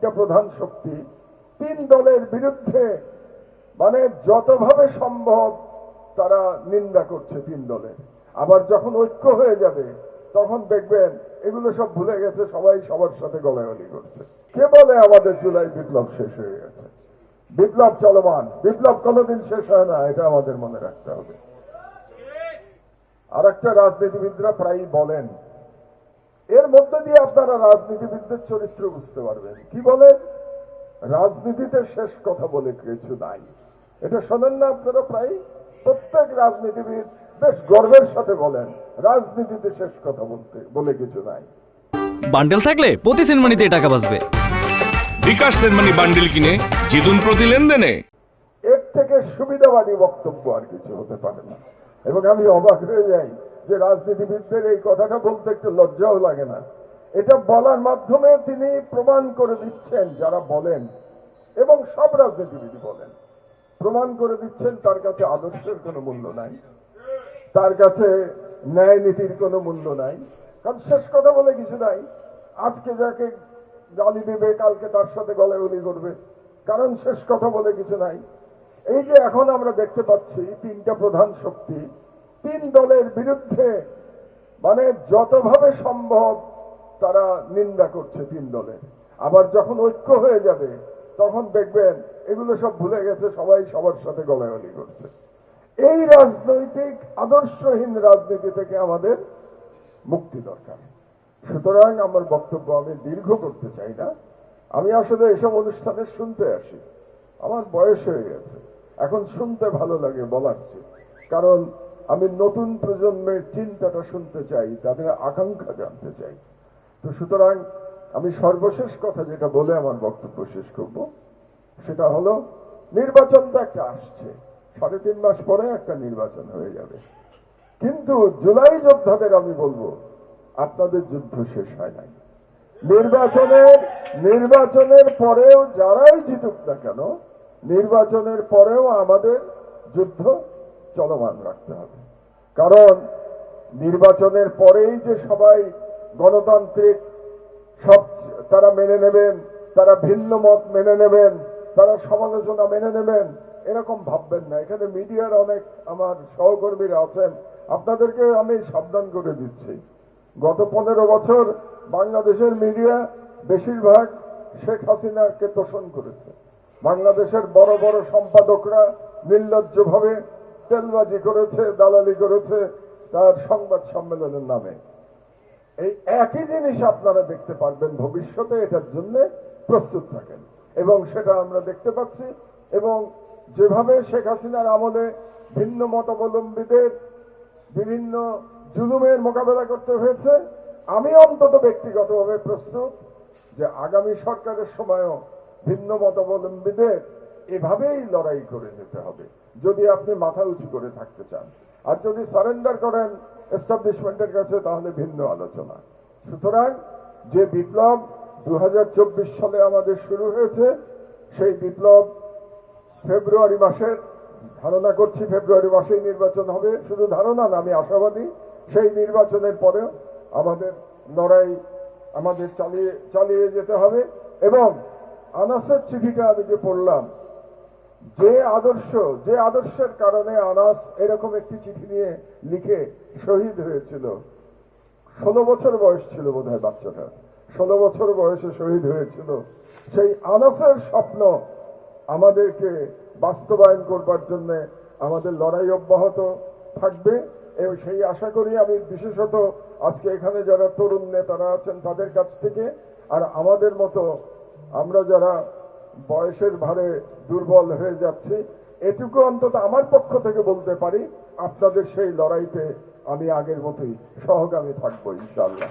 তিনটা প্রধান শক্তি, তিন দলের বিরুদ্ধে মানে যতভাবে সম্ভব তারা নিন্দা করছে তিন দলের। আবার যখন ঐক্য হয়ে যাবে, তখন দেখবেন এগুলো সব ভুলে গেছে, সবাই সবার সাথে গলাগলি করছে। কে বলে আমাদের জুলাই বিপ্লব শেষ হয়ে গেছে? বিপ্লব চলমান। বিপ্লব কোনোদিন শেষ হয় না, এটা আমাদের মনে রাখতে হবে। আর একটা রাজনীতিবিদরা প্রায়ই বলেন এর মধ্যে দিয়ে আপনারা রাজনীতিবিদদের চরিত্র বুঝতে পারবেন। কি বলেন রাজনীতিতে শেষ কথা বলে কিছু নাই। এটা শোনেন না আপনারা প্রায় প্রত্যেক রাজনীতিবিদ বেশ গর্বের সাথে বলেন রাজনীতিতে শেষ কথা বলতে বলে কিছু নাই। বান্ডেল থাকলে প্রতি সেনমানিতে টাকা বাঁচবে। বিকাশ সেনমানি বান্ডিল কিনে জিতুন প্রতি লেনদেনে। এর থেকে সুবিধাবাদী বক্তব্য আর কিছু হতে পারে না। এবং আমি অবাক হয়ে যাই যে রাজনীতিবিদদের এই কথাটা বলতে একটু লজ্জাও লাগে না। এটা বলার মাধ্যমে তিনি প্রমাণ করে দিচ্ছেন যারা বলেন, এবং সব রাজনীতিবিদ বলেন। প্রমাণ করে দিচ্ছেন তার কাছে আদর্শের কোনো মূল্য নাই, তার কাছে ন্যায় নীতির কোনো মূল্য নাই। কারণ শেষ কথা বলে কিছু নাই। আজকে যাকে গালি দেবে, কালকে তার সাথে গলাগলি করবে। কারণ শেষ কথা বলে কিছু নাই। এই যে এখন আমরা দেখতে পাচ্ছি তিনটা প্রধান শক্তি তিন দলের বিরুদ্ধে মানে যতভাবে সম্ভব তারা নিন্দা করছে তিন দলের আবার যখন ঐক্য হয়ে যাবে, তখন দেখবেন এগুলো সব ভুলে গেছে, সবাই সবার সাথে গলাগলি করছে। এই রাজনৈতিক, আদর্শহীন রাজনীতি থেকে আমাদের মুক্তি দরকার। সুতরাং আমার বক্তব্য আমি দীর্ঘ করতে চাই না। আমি আসলে এসব অনুষ্ঠানে শুনতে আসি। আমার বয়স হয়ে গেছে। এখন শুনতে ভালো লাগে বলার কারণ আমি নতুন প্রজন্মের চিন্তাটা শুনতে চাই, তাদের আকাঙ্ক্ষা জানতে চাই। তো সুতরাং আমি সর্বশেষ কথা যেটা বলে আমার বক্তব্য শেষ করব, সেটা হলো নির্বাচন তো একটা আসছে। সাড়ে তিন মাস পরে একটা নির্বাচন হয়ে যাবে। কিন্তু জুলাই যোদ্ধাদের আমি বলব, আপনাদের যুদ্ধ শেষ হয় নাই। নির্বাচনের নির্বাচনের পরেও যারাই জিতুক না কেন, নির্বাচনের পরেও আমাদের যুদ্ধ চলমান রাখতে হবে। কারণ নির্বাচনের পরেই যে সবাই গণতান্ত্রিক, সব তারা মেনে নেবেন, তারা ভিন্ন মত মেনে নেবেন, তারা সমালোচনা মেনে নেবেন, এরকম ভাববেন না। এখানে মিডিয়ার অনেক আমার সহকর্মীরা আছেন। আপনাদেরকে আমি সাবধান করে দিচ্ছি। গত পনেরো বছর বাংলাদেশের মিডিয়া বেশিরভাগ শেখ হাসিনাকে তোষণ করেছে। বাংলাদেশের বড় বড় সম্পাদকরা নির্লজ্জভাবে তেলবাজি করেছে, দালালি করেছে, তার সংবাদ সম্মেলনের নামে। এই একই জিনিস আপনারা দেখতে পারবেন ভবিষ্যতে, এটার জন্য প্রস্তুত থাকেন। এবং সেটা আমরা দেখতে পাচ্ছি, এবং যেভাবে শেখ হাসিনার আমলে ভিন্ন মতাবলম্বীদের বিভিন্ন জুলুমের মোকাবেলা করতে হয়েছে, আমি অন্তত ব্যক্তিগতভাবে প্রস্তুত যে আগামী সরকারের সময়ও ভিন্ন মতাবলম্বীদের এভাবেই লড়াই করে যেতে হবে, যদি আপনি মাথা উঁচু করে থাকতে চান। আর যদি সারেন্ডার করেন এস্টাবলিশমেন্টের কাছে, তাহলে ভিন্ন আলোচনা। সুতরাং যে বিপ্লব দু হাজার চব্বিশ সালে আমাদের শুরু হয়েছে, সেই বিপ্লব ফেব্রুয়ারি মাসের, ধারণা করছি ফেব্রুয়ারি মাসেই নির্বাচন হবে, শুধু ধারণা না, আমি আশাবাদী সেই নির্বাচনের পরেও আমাদের লড়াই আমাদের চালিয়ে চালিয়ে যেতে হবে। এবং আনাসের চিঠিটা আমি যে পড়লাম যে আদর্শ, যে আদর্শের কারণে আনাস এরকম একটি চিঠি নিয়ে লিখে শহীদ হয়েছিল। ষোলো বছর বয়স ছিল বোধ হয় বাচ্চাটা। ষোলো বছর বয়সে শহীদ হয়েছিল। সেই আনাসের স্বপ্ন আমাদেরকে বাস্তবায়ন করবার জন্য আমাদের লড়াই অব্যাহত থাকবে। এবং সেই আশা করি আমি বিশেষত আজকে এখানে যারা তরুণ নেতারা আছেন তাদের কাছ থেকে, আর আমাদের মতো আমরা যারা বয়সের ভারে দুর্বল হয়ে যাচ্ছি। এটুকু অন্তত আমার পক্ষ থেকে বলতে পারি, আপনাদের সেই লড়াইতে আমি আগের মতোই সহগামী থাকব ইনশাল্লাহ